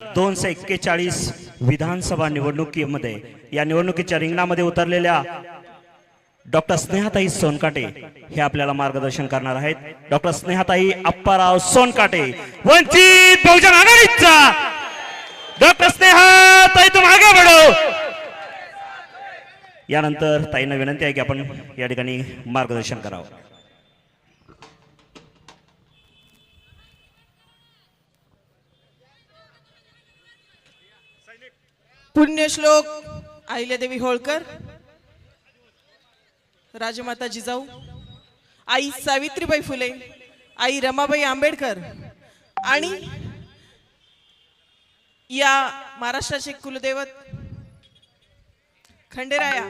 दोनशे एक्केचाळीस विधानसभा निवडणुकीमध्ये या निवडणुकीच्या रिंगणामध्ये उतरलेल्या डॉक्टर स्नेहाताई सोनकाटे हे आपल्याला मार्गदर्शन करणार आहेत. डॉक्टर स्नेहाताई अप्पाराव सोनकाटे वंचित बहुजन आघाडीचा. डॉक्टर स्नेहाताई तुम आगे बढो. यानंतर ताईंना विनंती आहे की आपण या ठिकाणी मार्गदर्शन करावं. पुण्यश्लोक अहिल्यादेवी होळकर राजमाता जिजाऊ आई सावित्रीबाई फुले आई रमाबाई आंबेडकर आणि या महाराष्ट्राचे कुलदैवत खंडेराया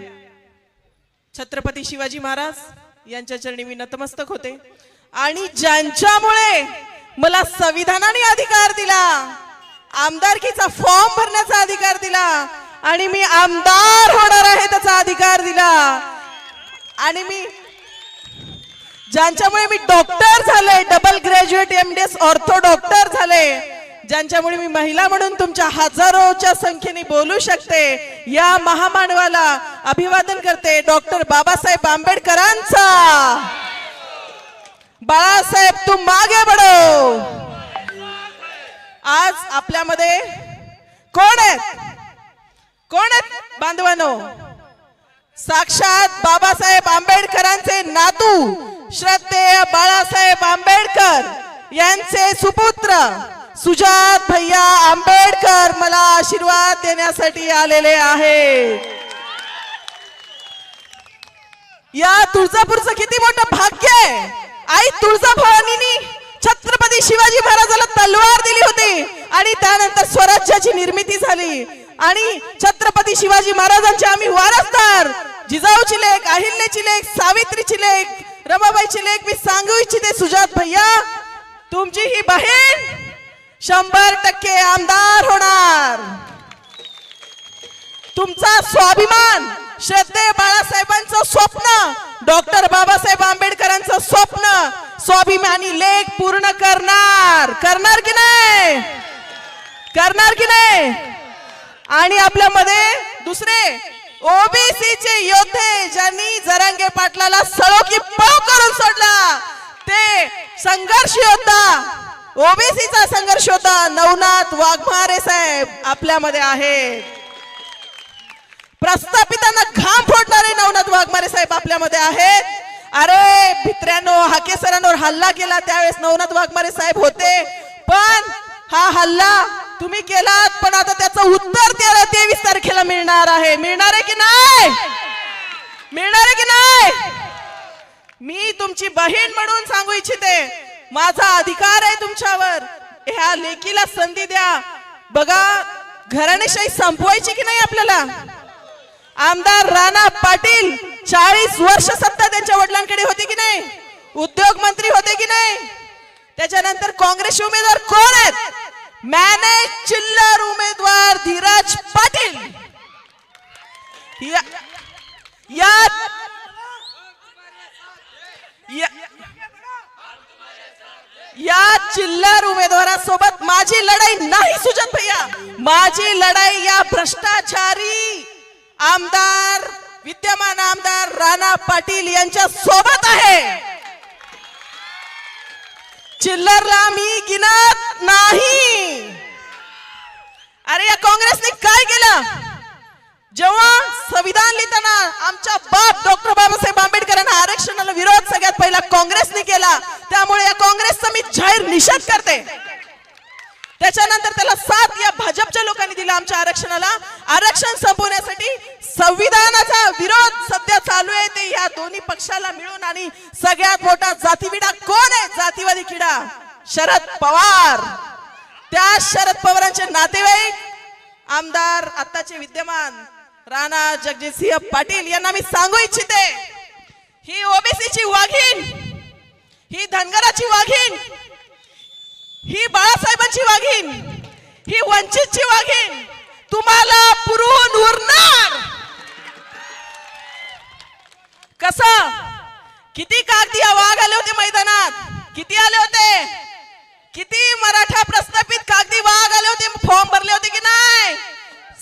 छत्रपती शिवाजी महाराज यांच्या चरणी मी नतमस्तक होते. आणि ज्यांच्यामुळे मला संविधानाने अधिकार दिला आमदारकीचा फॉर्म भरण्याचा अधिकार दिला आणि मी आमदार होणार आहे त्याचा अधिकार दिला. आणि मी ज्यांच्यामुळे मी डॉक्टर झाले double graduate M D S ortho doctor झाले ज्यांच्यामुळे मी महिला म्हणून तुमच्या हजारोच्या संख्येने बोलू शकते या महामानवाला अभिवादन करते डॉक्टर बाबासाहेब आंबेडकरांचा. बाळासाहेब तू मागे बडो आपल्यामध्ये कोण आहेत? कोण आहेत बांधवानो? साक्षात बाबासाहेब आंबेडकरांचे नातू श्रद्धेय बाळासाहेब आंबेडकर यांचे सुपुत्र सुजात भैया आंबेडकर मला आशीर्वाद देण्यासाठी आलेले आहेत. या तुळजापूरचं किती मोठं भाग्य आहे. आई तुळजाभवानीनी छत्रपती शिवाजी महाराजाला तलवार दिली होती आणि त्यानंतर स्वराज्याची निर्मिती झाली. आणि छत्रपती शिवाजी महाराजांचे आम्ही वारसदार. जिजाऊची लेख अहिल्याची लेख सावित्रीची लेख रमाबाईची लेख मी सांगू इच्छिते सुजात भैया. तुमची ही बहीण शंभर टक्के आमदार होणार. तुमचा स्वाभिमान श्रद्धे बाळासाहेबांचं स्वप्न डॉक्टर बाबासाहेब आंबेडकरांचं स्वप्न स्वाभिमानी लेख पूर्ण करणार. करणार की नाही? करणार की नाही? आणि आपल्यामध्ये दुसरे ओबीसीचे योद्धे ज्यांनी जरांगे पाटलाला सळो की पळ करून सोडला ते संघर्ष योद्धा ओबीसीचा संघर्ष होता नवनाथ वाघमारे साहेब आपल्यामध्ये आहेत. प्रस्थापितांना घाम फोडणारे नवनाथ वाघमारे साहेब आपल्यामध्ये आहेत. अरे भित्र्यानो हाके सरांवर हल्ला केला त्यावेळेस नवनाथ वाघमारे साहेब होते. पण हा हल्ला तुम्ही केलात पण आता त्याचं उत्तर त्याला तेवीस तारखेला मिळणार आहे. मिळणार आहे की नाही? मिळणार आहे की नाही? मी तुमची बहीण म्हणून सांगू इच्छिते. माझा अधिकार आहे तुमच्यावर. ह्या लेकीला संधी द्या. बघा घराणेशाही संपवायची की नाही आपल्याला? आमदार राणा पाटील चाळीस वर्ष सत्ता त्यांच्या वडिलांकडे होती की नाही? उद्योग मंत्री होते की नाही? त्याच्यानंतर काँग्रेसचे उमेदवार कोण आहेत? मॅनेज चिल्लर उमेदवार धीरज पाटील. या या- या- या चिल्लर उमेदवारासोबत माझी लढाई नाही सुजन भैया. माझी लढाई या भ्रष्टाचार आमदार विद्यमान आमदार राणा पाटील यांच्या सोबत आहे. चिल्लरला मी गिनत नाही. अरे या काँग्रेसने काय केलं? जेव्हा संविधान लिहिताना आमच्या बाप डॉक्टर बाबासाहेब आंबेडकरांना आरक्षणाला विरोध सगळ्यात पहिला काँग्रेसने केला त्यामुळे या काँग्रेसचा मी जाहीर निषेध करते. त्याच्यानंतर त्याला साथ या भाजपच्या लोकांनी दिला आमच्या आरक्षणाला. आरक्षण संपवण्यासाठी संविधानाचा विरोध सध्या चालू आहे. ते या दोन्ही पक्षाला मिळून आणि सगळ्यात मोठा जातीविडा कोण आहे? जातीवादी किडा. शरद पवार. त्या शरद पवारांचे नातेवाईक आमदार आत्ताचे विद्यमान राणा जगजितसिंह पाटील यांना मी सांगू इच्छिते. ही ओबीसीची वाघीण. ही धनगराची वाघीण. ही बाळासाहेबांची वाघीण ही वंचितची वाघीण तुम्हाला पुरवून उरणार. कस? किती कागदी वाघ आले होते मैदानात? किती आले होते? किती मराठा प्रस्थापित कागदी वाघ आले होते? फॉर्म भरले होते की नाही?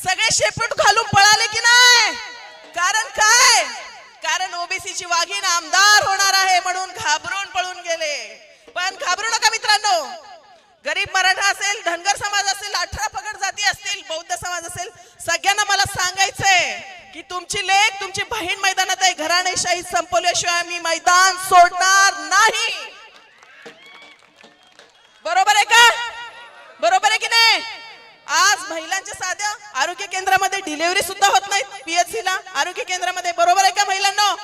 सगळे शेपूट घालून पळाले की नाही? कारण काय? कारण ओबीसीची वाघीण आमदार होणार आहे म्हणून घाबरून पळून गेले. पण गरीब मराठा असेल धनगर समाज असेल अठरा पगड जाती असतील बौद्ध समाज असेल सगळ्यांना मला सांगायचंय की तुमची लेख तुमची बहीण मैदानात आहे घराणेशाही संपवल्याशिवाय मी मैदान सोडणार नाही. बरोबर आहे का? बरोबर आहे की नाही? आज महिलांच्या साध्या आरोग्य केंद्रामध्ये डिलिव्हरी सुद्धा होत नाहीत पीएचसी ला. आरोग्य केंद्रामध्ये बरोबर आहे का महिलांना?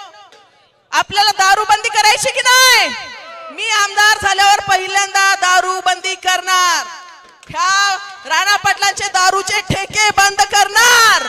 आपल्याला दारू बंदी करायची की नाही? मी आमदार झाल्यावर पहिल्यांदा दारू बंदी करणार. ह्या राणा पाटलांचे दारूचे ठेके बंद करणार.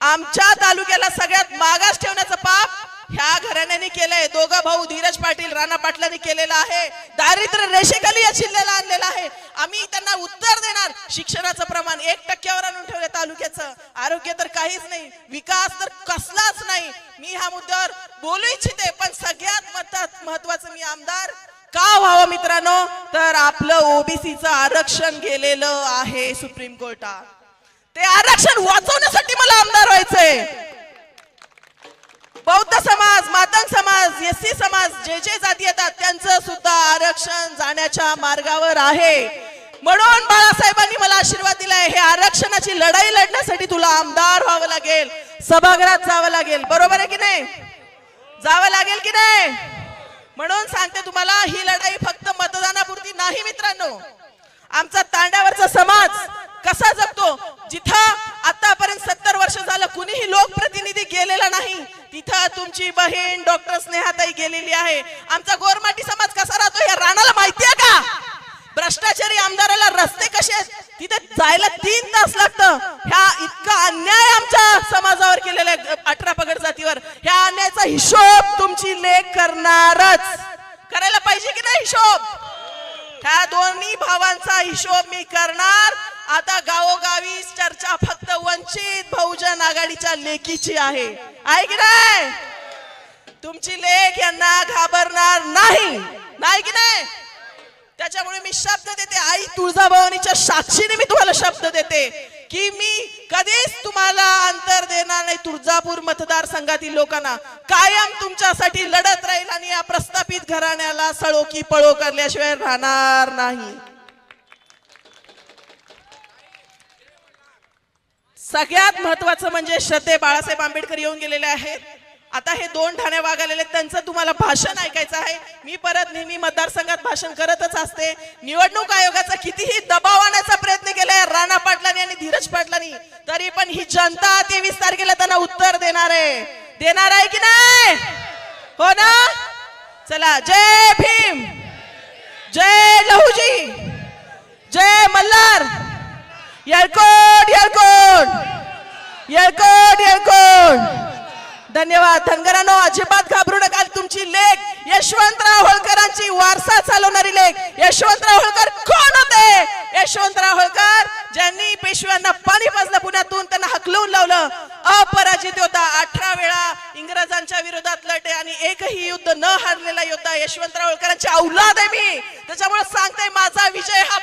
आमच्या तालुक्याला सगळ्यात मागास ठेवण्याचं पाप ह्या घराण्याने केलंय. दोघं भाऊ धीरज पाटील राणा पाटलांनी केलेलं आहे. दारिद्र्य रेषेखाली या जिल्ह्याला आणलेलं आहे. आम्ही त्यांना उत्तर देणार. शिक्षणाचं प्रमाण एक टक्क्यावर आणून ठेवलं तालुक्याचं. आरोग्य तर काहीच नाही. विकास तर कसलाच नाही. मी ह्या मुद्द्यावर बोलू इच्छिते पण सगळ्यात महत्वाचं मी आमदार का व्हावं मित्रांनो? तर आपलं ओबीसीचं आरक्षण गेलेलं आहे सुप्रीम कोर्टात. ते आरक्षण वाचवण्यासाठी मला आमदार व्हायचंय. बौद्ध समाज मातंग समाज एस सी समाज जे जे जाती येतात त्यांचं सुद्धा आरक्षण जाण्याच्या मार्गावर आहे. म्हणून बाळासाहेबांनी मला आशीर्वाद दिलाय हे आरक्षणाची लढाई लढण्यासाठी तुला आमदार व्हावं लागेल सभागृहात जावं लागेल. बरोबर आहे की नाही? जावं लागेल की नाही? म्हणून सांगते तुम्हाला ही लढाई फक्त मतदानापुरती नाही मित्रांनो. आमचा तांड्यावरचा समाज कसा जगतो? जिथं आतापर्यंत सत्तर वर्ष झालं कुणीही लोकप्रतिनिधी गेलेला नाही. तिथं तुमची बहीण डॉक्टर स्नेहाताई गेलेली आहे. आमचा गोरमाटी समाज कसा राहतो या राणाला माहितीये का? भ्रष्टाचारी आमदाराला रस्ते कसे आहेत? तिथे जायला तीन तास लागतं. ह्या इतका अन्याय आमच्या समाजावर केलेला आहे अठरा पगड जातीवर. ह्या अन्यायाचा हिशोब तुमची लेख करणारच. करायला पाहिजे की नाही हिशोब? ह्या दोन्ही भावांचा हिशोब मी करणार. आता गावोगावी चर्चा फक्त वंचित बहुजन आघाडीच्या लेखीची आहे. आहे की नाही? तुमची लेख यांना घाबरणार नाही. नाही की नाही? त्याच्यामुळे मी शब्द देते. आई तुळजाभवानीच्या साक्षीने मी तुम्हाला शब्द देते की मी कधीच तुम्हाला अंतर देणार नाही तुळजापूर मतदारसंघातील लोकांना. कायम तुमच्यासाठी लढत राहील आणि या प्रस्थापित घराण्याला सळो की पळो करल्याशिवाय राहणार नाही. सगळ्यात महत्वाचं म्हणजे श्रद्धे बाळासाहेब आंबेडकर येऊन गेलेले आहेत. आता हे दोन ठाणे वाघ आलेले आहेत, त्यांचं तुम्हाला भाषण ऐकायचं आहे. मी परत नेहमी मतदारसंघात भाषण करतच असते. निवडणूक आयोगाचा कितीही दबाव आणायचा प्रयत्न केलाय. राणा पाटलांनी आणि धीरज पाटलांनी. तरी पण ही जनता तेवीस तारखेला त्यांना उत्तर देणार आहे. देणार आहे की नाही? हो ना? चला जय भीम. जय लहूजी. जय मल्हार. येळकोट येळकोट येळकोट येळकोट धन्यवाद. धनगरांनो अजिबात घाबरू नका तुमची लेख. यशवंतराव होळकरांची वारसा चालवणारी लेख. यशवंतराव होळकर कोण होते? यशवंतराव होळकर ज्यांनी पेशव्यांना पाणी पाजलं पुण्यातून त्यांना हकलवून लावलं. अपराजित होता अठरा वेळा इंग्रजांच्या विरोधात लढे आणि एकही युद्ध न हारलेला योद्धा यशवंतराव होळकरांची औलाद आहे मी. त्याच्यामुळे सांगते माझा विजय हा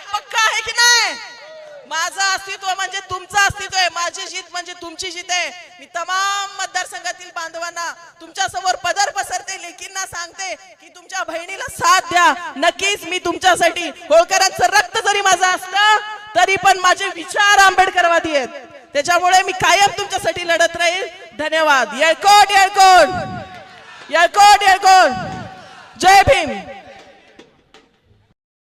माझं अस्तित्व म्हणजे तुमचं अस्तित्व आहे. माझी जीत म्हणजे तुमची जीत आहे. मी तमाम मतदारसंघातील बांधवांना तुमच्यासमोर पदर पसरते लेकींना सांगते की तुमच्या बहिणीला साथ द्या. नक्कीच मी तुमच्यासाठी होळकरांचं रक्त जरी माझं असलं तरी पण माझे विचार आंबेडकरवादी आहेत. त्याच्यामुळे मी कायम तुमच्यासाठी लढत राहील. धन्यवाद. येळकोट येळकोट. येळकोट येळकोट.